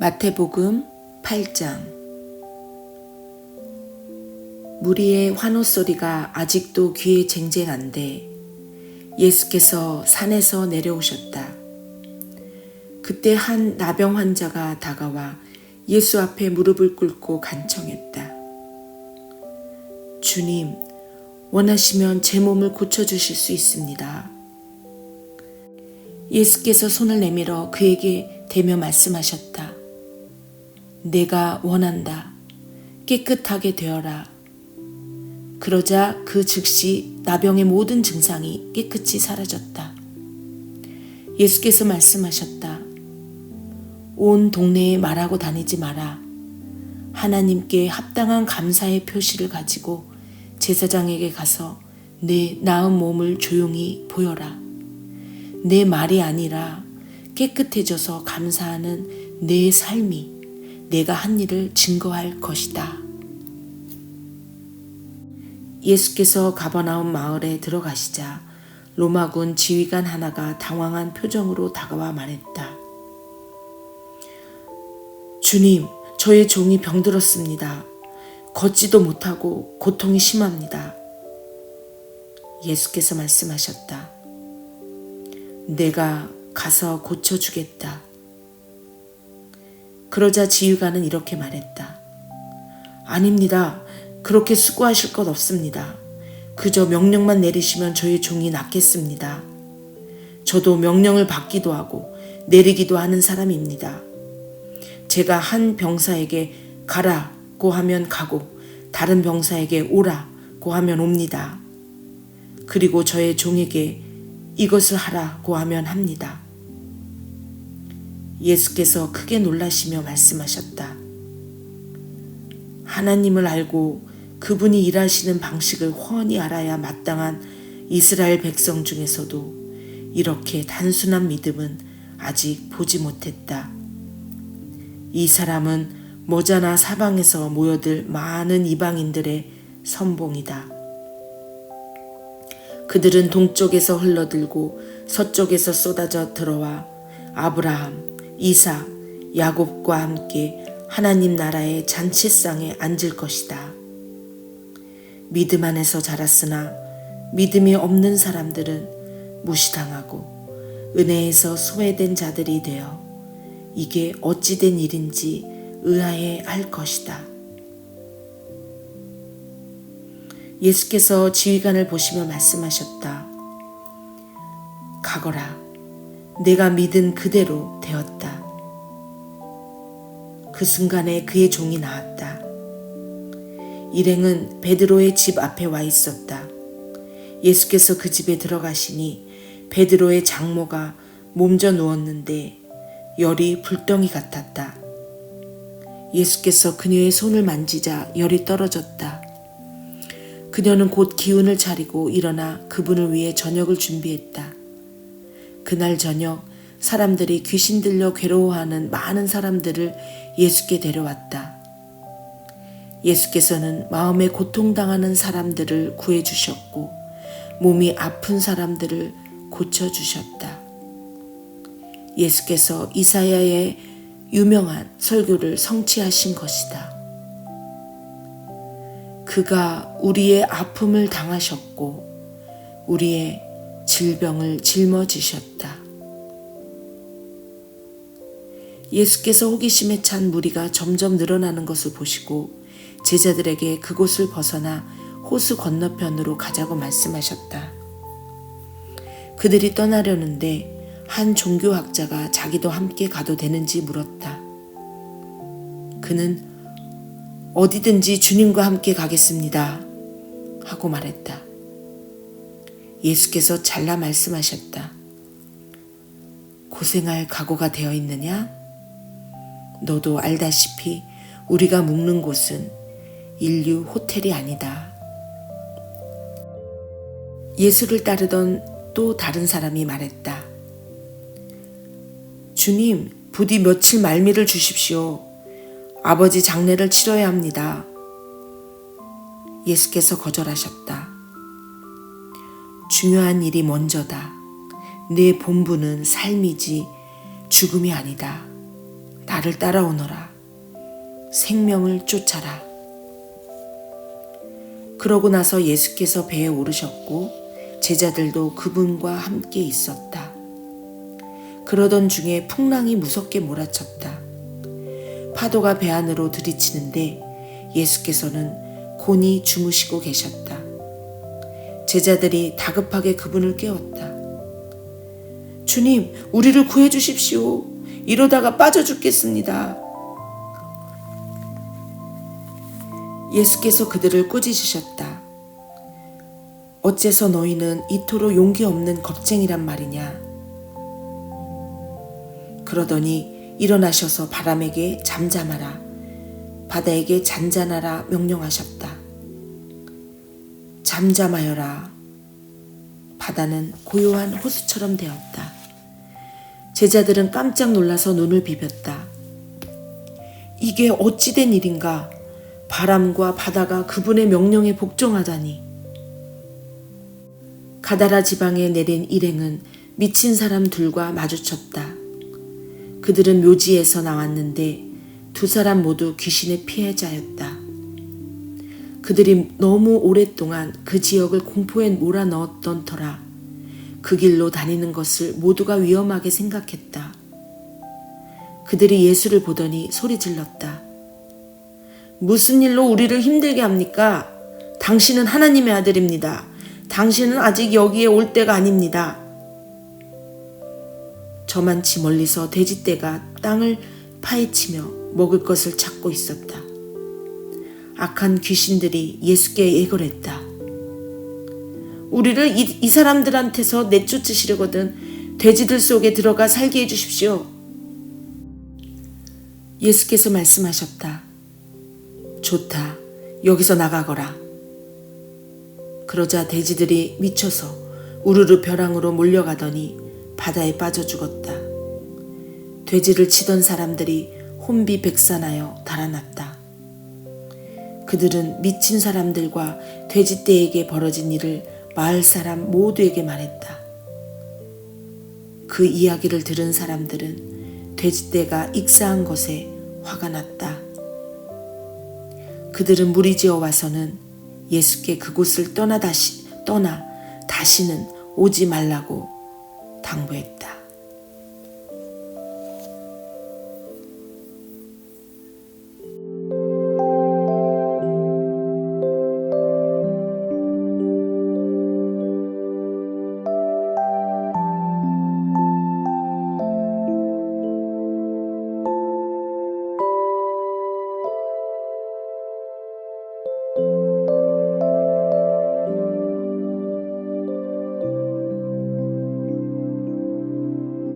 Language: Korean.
마태복음 8장 무리의 환호 소리가 아직도 귀에 쟁쟁한데 예수께서 산에서 내려오셨다. 그때 한 나병 환자가 다가와 예수 앞에 무릎을 꿇고 간청했다. 주님, 원하시면 제 몸을 고쳐주실 수 있습니다. 예수께서 손을 내밀어 그에게 대며 말씀하셨다. 내가 원한다. 깨끗하게 되어라. 그러자 그 즉시 나병의 모든 증상이 깨끗이 사라졌다. 예수께서 말씀하셨다. 온 동네에 말하고 다니지 마라. 하나님께 합당한 감사의 표시를 가지고 제사장에게 가서 내 나은 몸을 조용히 보여라. 내 말이 아니라 깨끗해져서 감사하는 내 삶이 내가 한 일을 증거할 것이다. 예수께서 가버나움 마을에 들어가시자 로마군 지휘관 하나가 당황한 표정으로 다가와 말했다. 주님, 저의 종이 병들었습니다. 걷지도 못하고 고통이 심합니다. 예수께서 말씀하셨다. 내가 가서 고쳐주겠다. 그러자 지휘관은 이렇게 말했다. 아닙니다. 그렇게 수고하실 것 없습니다. 그저 명령만 내리시면 저희 종이 낫겠습니다. 저도 명령을 받기도 하고 내리기도 하는 사람입니다. 제가 한 병사에게 가라고 하면 가고 다른 병사에게 오라고 하면 옵니다. 그리고 저의 종에게 이것을 하라고 하면 합니다. 예수께서 크게 놀라시며 말씀하셨다. 하나님을 알고 그분이 일하시는 방식을 훤히 알아야 마땅한 이스라엘 백성 중에서도 이렇게 단순한 믿음은 아직 보지 못했다. 이 사람은 모자나 사방에서 모여들 많은 이방인들의 선봉이다. 그들은 동쪽에서 흘러들고 서쪽에서 쏟아져 들어와 아브라함, 이삭, 야곱과 함께 하나님 나라의 잔치상에 앉을 것이다. 믿음 안에서 자랐으나 믿음이 없는 사람들은 무시당하고 은혜에서 소외된 자들이 되어 이게 어찌된 일인지 의아해 할 것이다. 예수께서 지휘관을 보시며 말씀하셨다. 가거라. 내가 믿은 그대로 되었다. 그 순간에 그의 종이 나왔다. 일행은 베드로의 집 앞에 와 있었다. 예수께서 그 집에 들어가시니 베드로의 장모가 몸져 누웠는데 열이 불덩이 같았다. 예수께서 그녀의 손을 만지자 열이 떨어졌다. 그녀는 곧 기운을 차리고 일어나 그분을 위해 저녁을 준비했다. 그날 저녁 사람들이 귀신 들려 괴로워하는 많은 사람들을 예수께 데려왔다. 예수께서는 마음에 고통당하는 사람들을 구해주셨고 몸이 아픈 사람들을 고쳐주셨다. 예수께서 이사야의 유명한 설교를 성취하신 것이다. 그가 우리의 아픔을 당하셨고 우리의 질병을 짊어지셨다. 예수께서 호기심에 찬 무리가 점점 늘어나는 것을 보시고 제자들에게 그곳을 벗어나 호수 건너편으로 가자고 말씀하셨다. 그들이 떠나려는데 한 종교학자가 자기도 함께 가도 되는지 물었다. 그는 어디든지 주님과 함께 가겠습니다. 하고 말했다. 예수께서 잘라 말씀하셨다. 고생할 각오가 되어 있느냐? 너도 알다시피 우리가 묵는 곳은 인류 호텔이 아니다. 예수를 따르던 또 다른 사람이 말했다. 주님, 부디 며칠 말미를 주십시오. 아버지 장례를 치러야 합니다. 예수께서 거절하셨다. 중요한 일이 먼저다. 내 본부는 삶이지 죽음이 아니다. 나를 따라오너라. 생명을 쫓아라. 그러고 나서 예수께서 배에 오르셨고 제자들도 그분과 함께 있었다. 그러던 중에 풍랑이 무섭게 몰아쳤다. 파도가 배 안으로 들이치는데 예수께서는 곤히 주무시고 계셨다. 제자들이 다급하게 그분을 깨웠다. 주님, 우리를 구해 주십시오. 이러다가 빠져 죽겠습니다. 예수께서 그들을 꾸짖으셨다. 어째서 너희는 이토록 용기 없는 겁쟁이란 말이냐? 그러더니 일어나셔서 바람에게 잠잠하라, 바다에게 잔잔하라 명령하셨다. 잠잠하여라. 바다는 고요한 호수처럼 되었다. 제자들은 깜짝 놀라서 눈을 비볐다. 이게 어찌된 일인가? 바람과 바다가 그분의 명령에 복종하다니. 가다라 지방에 내린 일행은 미친 사람 둘과 마주쳤다. 그들은 묘지에서 나왔는데 두 사람 모두 귀신의 피해자였다. 그들이 너무 오랫동안 그 지역을 공포에 몰아넣었던 터라 그 길로 다니는 것을 모두가 위험하게 생각했다. 그들이 예수를 보더니 소리 질렀다. 무슨 일로 우리를 힘들게 합니까? 당신은 하나님의 아들입니다. 당신은 아직 여기에 올 때가 아닙니다. 저만치 멀리서 돼지떼가 땅을 파헤치며 먹을 것을 찾고 있었다. 악한 귀신들이 예수께 예걸했다. 우리를 이, 이 사람들한테서 내쫓으시려거든 돼지들 속에 들어가 살게 해주십시오. 예수께서 말씀하셨다. 좋다. 여기서 나가거라. 그러자 돼지들이 미쳐서 우르르 벼랑으로 몰려가더니 바다에 빠져 죽었다. 돼지를 치던 사람들이 혼비백산하여 달아났다. 그들은 미친 사람들과 돼지떼에게 벌어진 일을 마을 사람 모두에게 말했다. 그 이야기를 들은 사람들은 돼지떼가 익사한 것에 화가 났다. 그들은 무리지어 와서는 예수께 그곳을 떠나 다시 떠나 다시는 오지 말라고 당부했다.